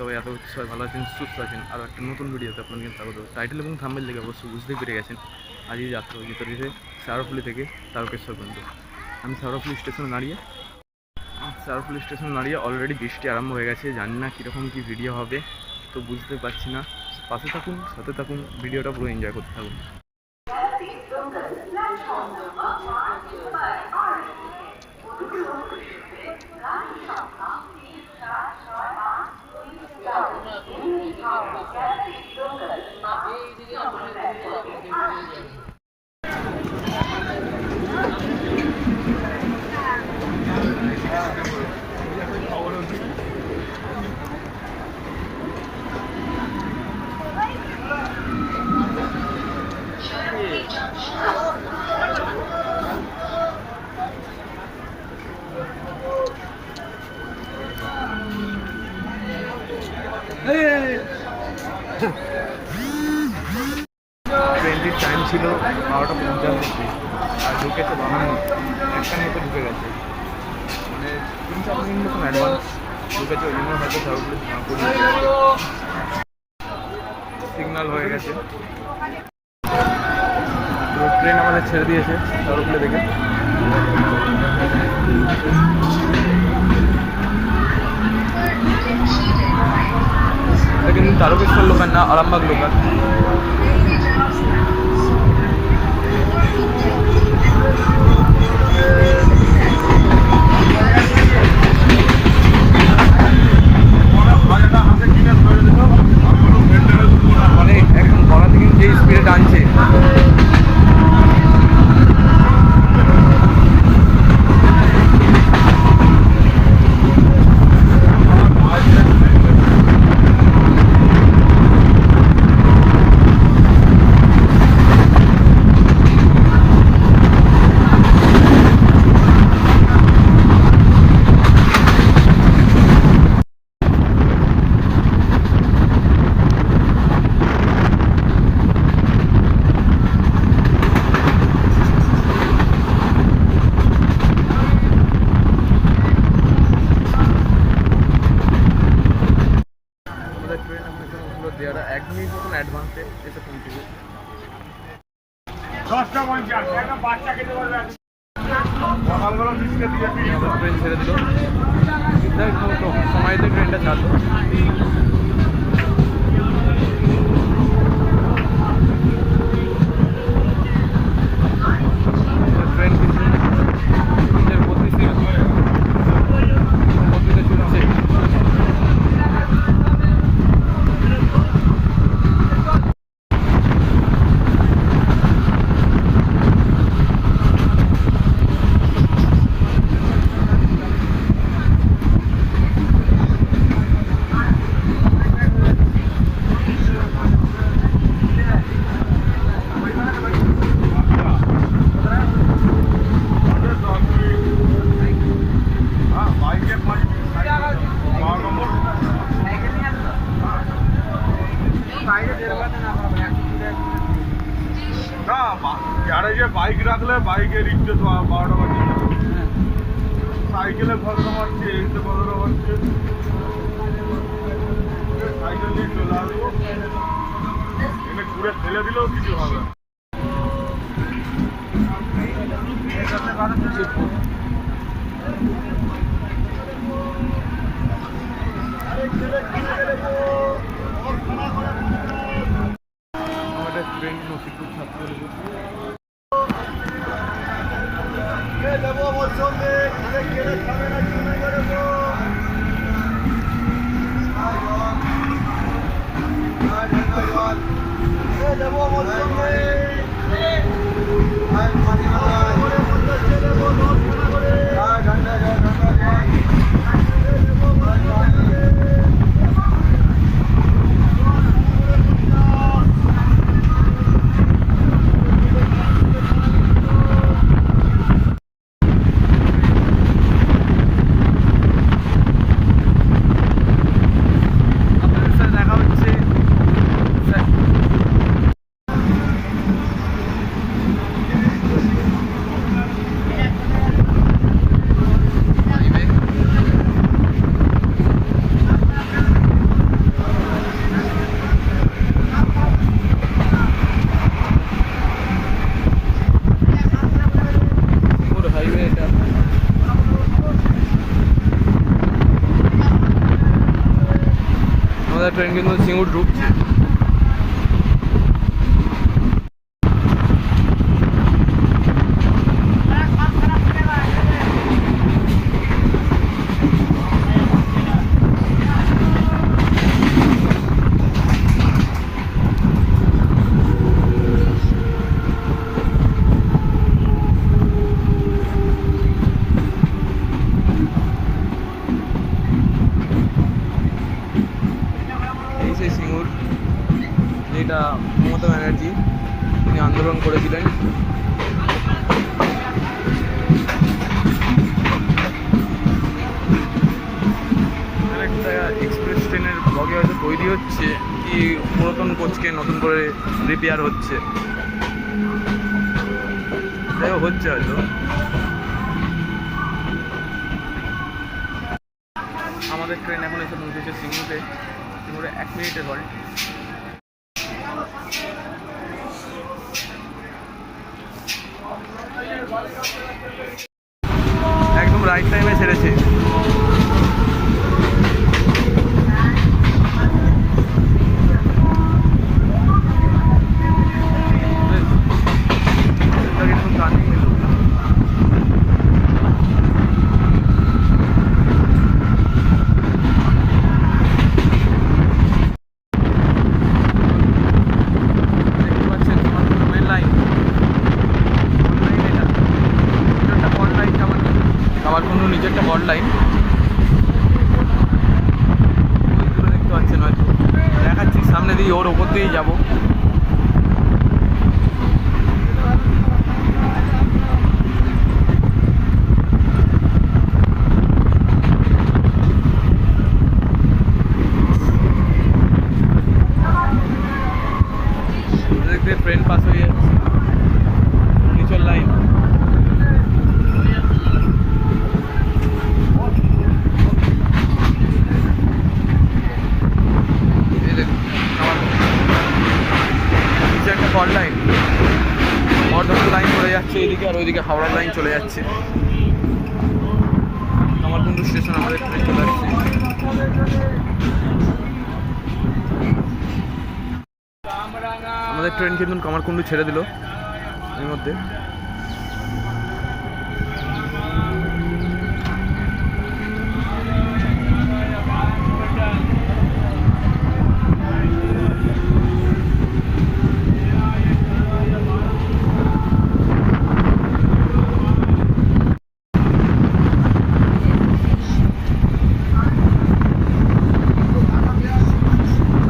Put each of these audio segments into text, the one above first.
বন্ধুরা কেমন আছেন সবাই সবাই ভালো আছেন, সুস্থ আছেন। আর একটা নতুন ভিডিওতে আপনাদের স্বাগত। টাইটেল এবং থাম্বেল দেখে অবশ্যই বুঝতেই পেরে গেছেন। আজই যাত্রা যেতে রয়েছে থেকে তারকেশ্বর পর্যন্ত। আমি সারফুলি স্টেশনে দাঁড়িয়ে, সারফুলি স্টেশনে দাঁড়িয়ে অলরেডি বৃষ্টি আরম্ভ হয়ে গেছে। জানি না কীরকম কী ভিডিও হবে, তো বুঝতে পারছি না। পাশে থাকুন, সাথে থাকুন ভিডিওটা পুরো এনজয় করতে থাকুন। সিগনাল হয়ে গেছে। তো ট্রেন আমাদের ছেড়ে দিয়েছে সর্বপুরে দেখে। এটা কিন্তু তারকেশ্বর লোকাল না, আরামবাগ লোকাল। মানে একদম কিন্তু যে স্পিডে টানছে আমাদের ট্রেন আপনাকে উঠল দেওয়ারা এক মিনিট মতন অ্যাডভান্সে এসে পৌঁছেছে দশটা পঞ্চাশ একটা বাচ্চা খেতে পারবে সকালবেলা বিস্কুট দিয়ে ফিরিয়ে আমাদের ট্রেন ছেড়ে দিল নির্ধারিত মতো সময়তে ট্রেনটা ছাড়লো ট্রেন কিন্তু নিজের গতিতে গতিতে চলছে হ্যাঁ বাইকে বারো নম্বর না বা- গ্যারেজে বাইক রাখলে বাইকে রিক্সে তো বারোটা বাজে সাইকেলে ভদ্র মারছে এতে ভদ্র মারছে সাইকেল নিয়ে চলে আসব। এনে ঘুরে ফেলে দিলেও কিছু হবে না। আমাদের ট্রেন নসিপুর ছাত্র দেবো ওর সঙ্গে train কিন্তু সিঙ্গুর ঢুকছে এই সেই সিঙ্গুর যেটা মমতা ব্যানার্জি তিনি আন্দোলন করেছিলেন এখানে একটা এক্সপ্রেস ট্রেনের বগি হয়তো তৈরি হচ্ছে, কি পুরাতন কোচকে নতুন করে রিপেয়ার হচ্ছে। যাই হচ্ছে হয়তো। আমাদের ট্রেন এখন এসে পৌঁছেছে সিঙ্গুতে। সিঙ্গুরে এক মিনিটের হল্ট একদম রাইট টাইমে ছেড়েছে ট্রেনটা কিন্তু turning নিল। দেখতে পাচ্ছেন আমার মেন লাইন লাইন এটা এটা একটা বড় লাইন আমার আমার কোনো নিজেরটা বড় লাইন দূরে দেখতে পাচ্ছেন হয়তো দেখাচ্ছি সামনে দিয়ে ওর ওপর দিয়েই যাব দেখতে ট্রেন পাস হয়ে যাচ্ছে নিচের লাইন এই দেখুন, আমার নিচে একটা কল লাইন বর্ধমান লাইন চলে যাচ্ছে এদিকে আর ওইদিকে হাওড়ার লাইন চলে যাচ্ছে। আমার বন্ধু স্টেশন আমাদের ট্রেন চলে আসছে। আমাদের ট্রেন কিন্তু কামারকুণ্ডু ছেড়ে দিল, এর মধ্যে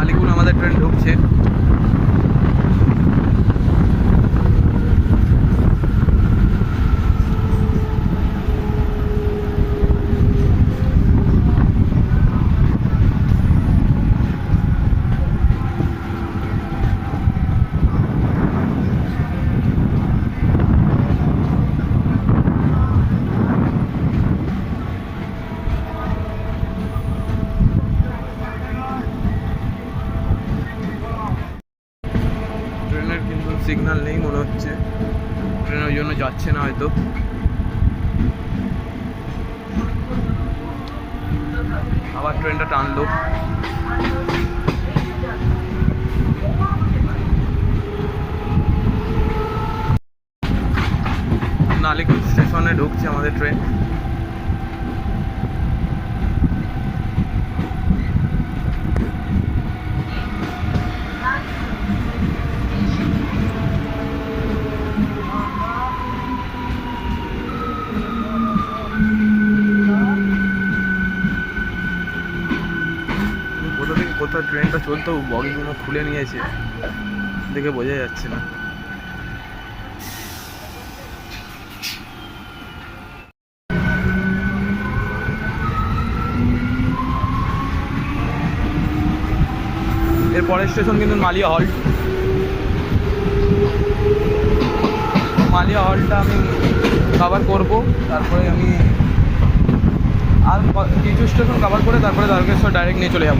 আলিপুর আমাদের ট্রেন ঢুকছে ট্রেনের কিন্তু সিগন্যাল নেই মনে হচ্ছে ট্রেন ওই জন্য যাচ্ছে না হয়তো আবার ট্রেনটা টানলো নালিকুল স্টেশনে ঢুকছে আমাদের ট্রেন কোথা ট্রেনটা চলতো, বগিগুলো খুলে নিয়েছে, দেখে বোঝা যাচ্ছে না। এর পরের স্টেশন কিন্তু মালিয়া হল্ট মালিয়া হলটা আমি কভার করব। তারপরে আমি আর কিছু স্টেশন কভার করে তারপরে দ্বারকেশ্বর ডাইরেক্ট নিয়ে চলে যাব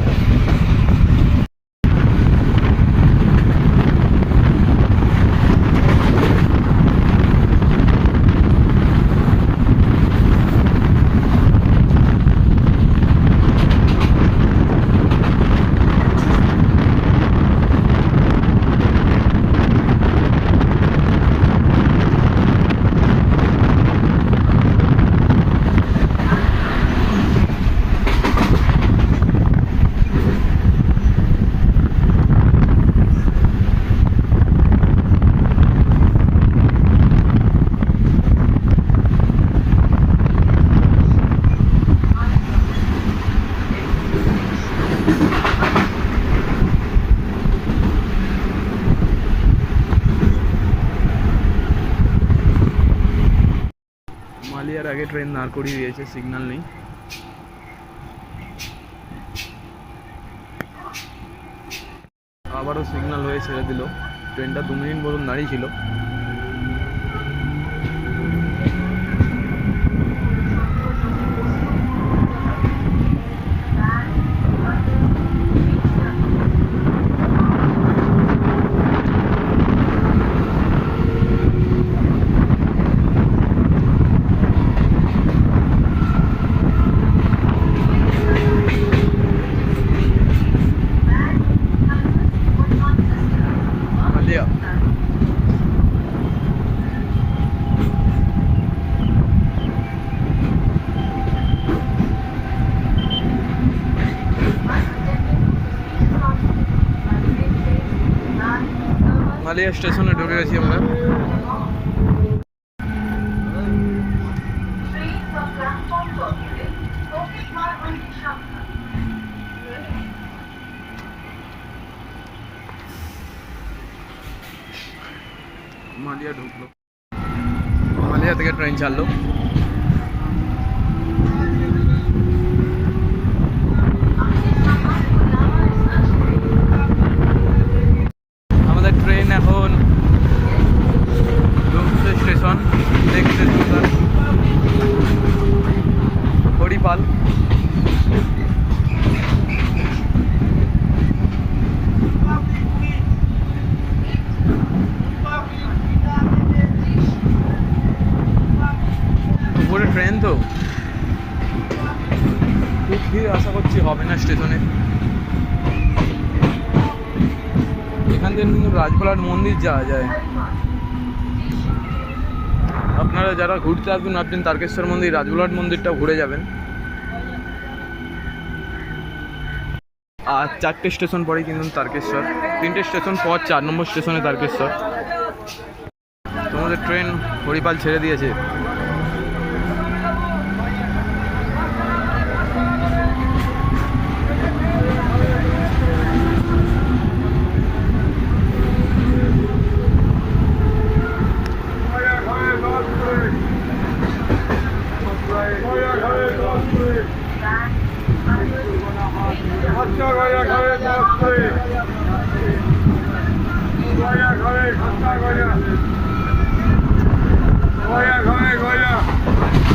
মালিয়ার আগে ট্রেন দাঁড় করিয়ে দিয়েছে সিগনাল নেই। আবারও সিগন্যাল হয়ে ছেড়ে দিল। ট্রেনটা দু মিনিট মতন দাঁড়িয়ে ছিল মালিয়া মালিয়া স্টেশনে ঢুকে গেছি আমরা। আমাদের ট্রেন এখন ঢুকছে স্টেশন দেখতে সুন্দর। হরিপাল। ট্রেন তো? খুব ভিড় আশা করছি হবে না স্টেশনে এখান থেকে কিন্তু রাজপালার মন্দির যাওয়া যায়। আপনারা যারা ঘুরতে আসবেন, ভাবছেন তারকেশ্বর মন্দির রাজবুলাট মন্দিরটা ঘুরে যাবেন। আর চারটে স্টেশন পরেই কিন্তু তারকেশ্বর। তিনটে স্টেশন পর চার নম্বর স্টেশনে তারকেশ্বর। তোমাদের ট্রেন হরিপাল ছেড়ে দিয়েছে গয়া ঘরে দশ করে গয়া ঘরে দশ করে খরচা গয়া ঘরে ঘরে ঘরে গয়া খরচা গয়া গয়া ঘরে গয়া গয়া ঘরে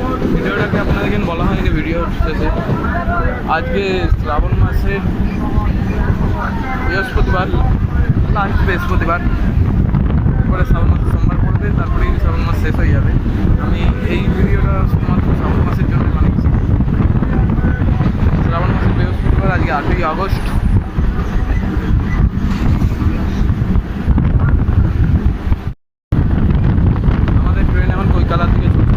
দশ ভিডিওটাকে আপনাদেরকে বলা হয়নি ভিডিও শেষে আজকে শ্রাবণ মাসের বৃহস্পতিবার লাস্ট বৃহস্পতিবার। পরে শ্রাবণ মাসে সোমবার পড়বে তারপরেই শ্রাবণ মাস শেষ হয়ে যাবে। আমি এই ভিডিওটা শুধুমাত্র শ্রাবণ মাসের জন্য বানিয়েছি। শ্রাবণ মাসের বৃহস্পতিবার, আজকে আটই আগস্ট আমাদের ট্রেন এখন কৈকালার দিকে ছুটছে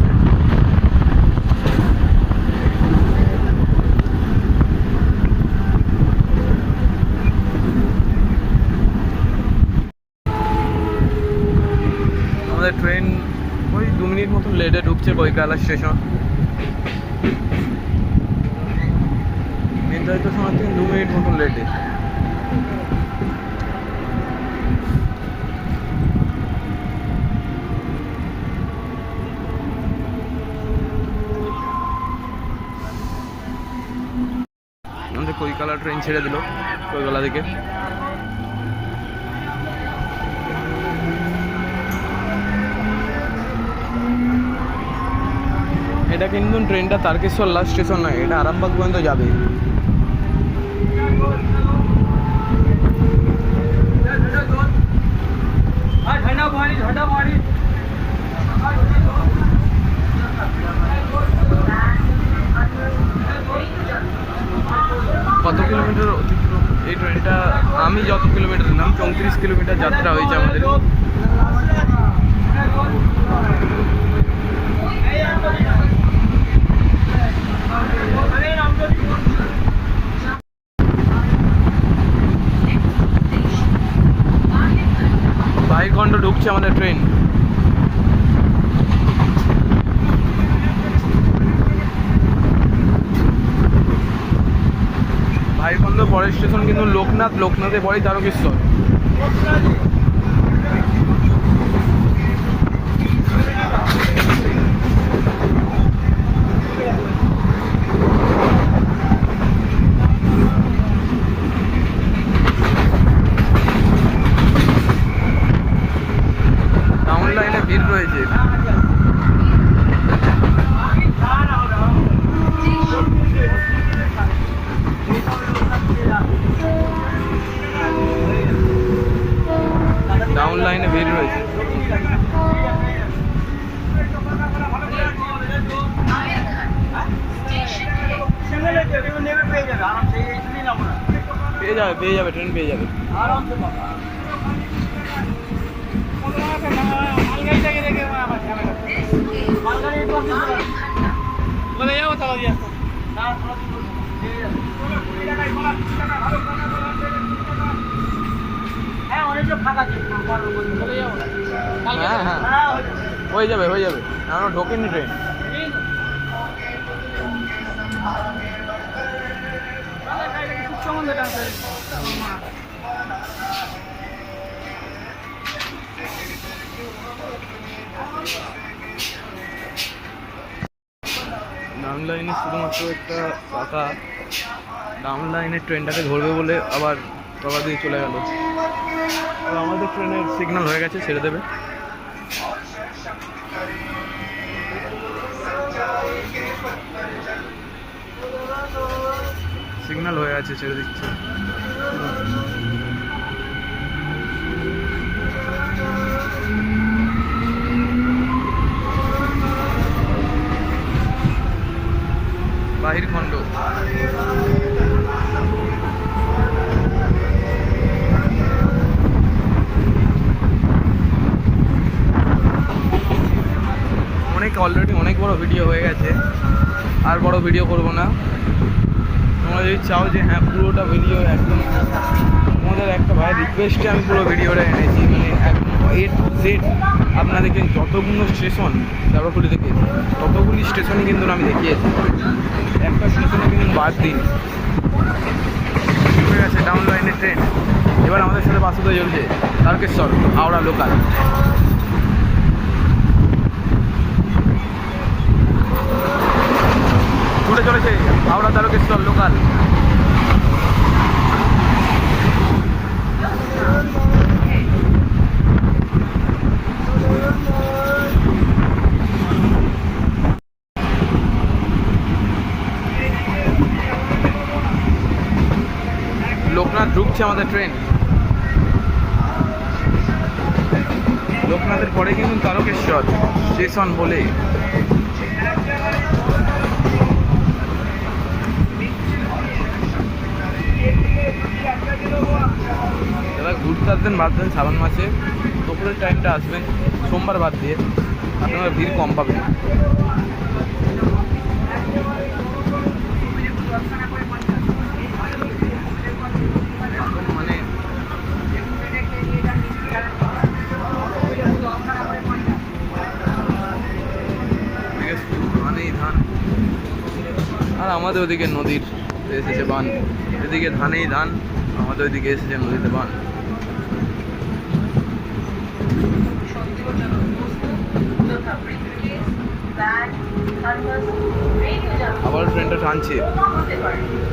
আমাদের ট্রেন ওই দু মিনিট মতন লেটে ঢুকছে কৈকালা স্টেশন নির্ধারিত সময় থেকে দু মিনিট মতন লেটে আমাদের ট্রেন ছেড়ে দিল কৈকালা থেকে। এটা কিন্তু ট্রেনটা তারকেশ্বর লাস্ট স্টেশন নয়, এটা আরামবাগ পর্যন্ত যাবে। কত কিলোমিটার এই ট্রেনটা, আমি যত কিলোমিটার নাম চৌত্রিশ কিলোমিটার যাত্রা হয়েছে আমাদের বাইক ভাইখণ্ড ঢুকছে আমাদের ট্রেন ভাইখণ্ড পরের স্টেশন কিন্তু লোকনাথ লোকনাথে পরেই তারকেশ্বর টাউন লাইনে ভিড় রয়েছে ডাউন লাইনে ভিড় রয়েছে পেয়ে যাবে পেয়ে যাবে ট্রেন পেয়ে যাবে হ্যাঁ হ্যাঁ হয়ে। যাবে। হয়ে যাবে এখনও ঢোকেনি ট্রেন ডাউন লাইনে শুধুমাত্র একটা পাতা। ডাউন লাইনের ট্রেনটাকে ধরবে বলে আবার বাবা দিয়ে চলে গেল। আমাদের ট্রেনের সিগন্যাল হয়ে গেছে, ছেড়ে দেবে। সিগন্যাল হয়ে আছে ছেড়ে দিচ্ছে বাহির খণ্ড অনেক অলরেডি অনেক বড় ভিডিও হয়ে গেছে আর বড় ভিডিও করব না। তোমরা যদি চাও যে হ্যাঁ পুরোটা ভিডিও একদম তোমাদের একটা ভাই রিকোয়েস্টে আমি পুরো ভিডিওটা এনেছি মানে একদম এ টু জেড আপনাদেরকে যতগুলো স্টেশন দারুকুলি থেকে ততগুলি স্টেশনই কিন্তু আমি দেখিয়েছি। একটা স্টেশনে কিন্তু বাদ দিন। আছে ডাউন লাইনের ট্রেন এবার আমাদের সাথে বাসুতে চলছে, তারকেশ্বর, হাওড়া লোকাল ছুটে চলেছে হাওড়া তারকেশ্বর লোকাল লোকনাথ ঢুকছে আমাদের ট্রেন লোকনাথের পরে কিন্তু তারকেশ্বর, স্টেশন বলে। যারা ঘুরতে আসবেন দেন শ্রাবণ মাসে দুপুরের টাইমটা আসবেন সোমবার বাদ দিয়ে আপনারা ভিড় কম পাবেন। আর আমাদের ওদিকে নদীর এসেছে বান। এদিকে ধানেই ধান। আমাদের ওইদিকে এসেছে নদীতে বান আবার ট্রেনটা টানছে।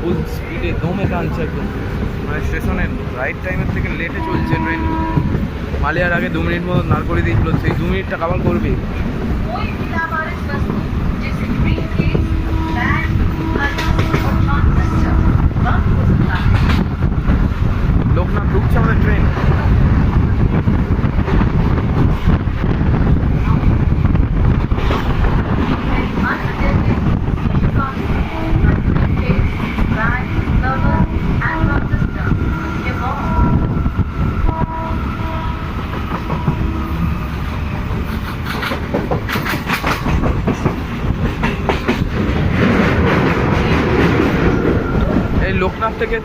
ফুল স্পিডে দমে টানছে একদম। মানে স্টেশনের রাইট টাইমের থেকে লেটে চলছে ট্রেন মালিয়ার আগে দু মিনিট মতো নার করে দিয়েছিল, সেই দু মিনিটটা কাবার করবে।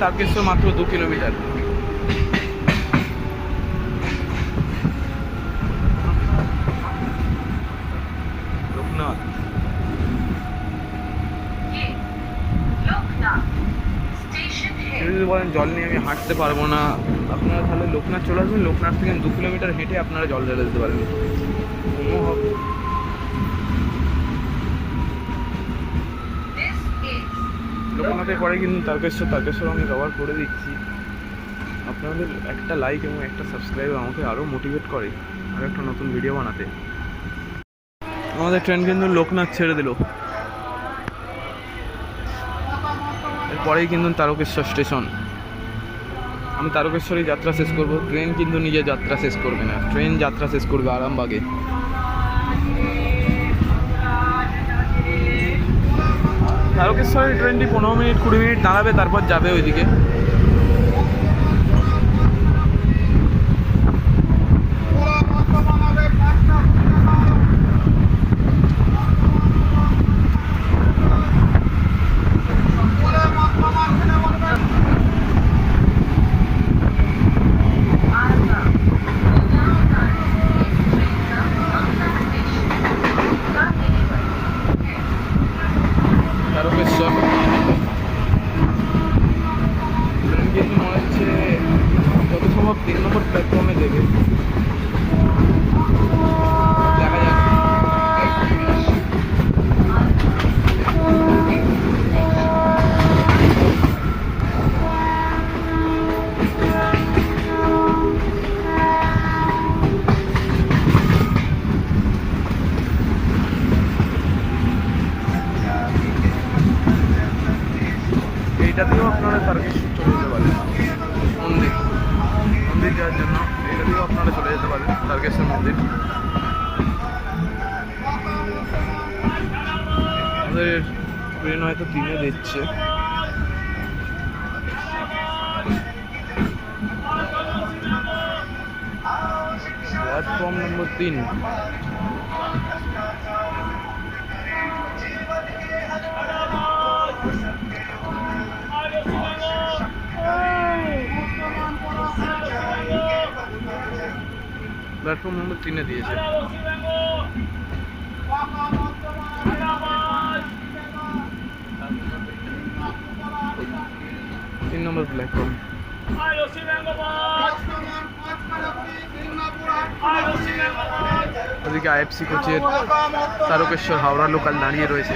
তারকেশ্বর মাত্র দু কিলোমিটার। লোকনাথ। যদি বলেন জল নিয়ে আমি হাঁটতে পারব না। আপনারা তাহলে লোকনাথ চলে আসবেন। লোকনাথ থেকে দু কিলোমিটার হেঁটে আপনারা জল ঢেলে দিতে পারবেন। লোকনাথের পরে কিন্তু তারকেশ্বর তারকেশ্বর আমি কভার করে দিচ্ছি। আপনাদের একটা লাইক এবং একটা সাবস্ক্রাইব আমাকে আরও মোটিভেট করে আর একটা নতুন ভিডিও বানাতে। আমাদের ট্রেন কিন্তু লোকনাথ ছেড়ে দিল। এরপরেই কিন্তু তারকেশ্বর স্টেশন আমি তারকেশ্বরেই যাত্রা শেষ করব। ট্রেন কিন্তু নিজে যাত্রা শেষ করবে না। ট্রেন যাত্রা শেষ করবে আরামবাগে। তারকেশ্বরের ট্রেনটি পনেরো মিনিট কুড়ি মিনিট দাঁড়াবে তারপর যাবে ওইদিকে তারকেশ্বর ট্রেন কিন্তু মনে হচ্ছে যত সম্ভব তিন নম্বর প্ল্যাটফর্মে দেবে দেখা যাক এইটাতেও আপনারা চলে যেতে পারেন মন্দির। মন্দির যাওয়ার জন্য এইটাতেও আপনারা চলে যেতে পারেন, তারকেশ্বর মন্দির। আমাদের ট্রেন হয়তো তিনে দিচ্ছে। প্ল্যাটফর্ম নম্বর তিন। প্ল্যাটফর্ম নম্বর তিনে দিয়েছে। তিন নম্বর প্ল্যাটফর্ম। ওদিকে আইএফসি কোচের তারকেশ্বর হাওড়া লোকাল দাঁড়িয়ে রয়েছে।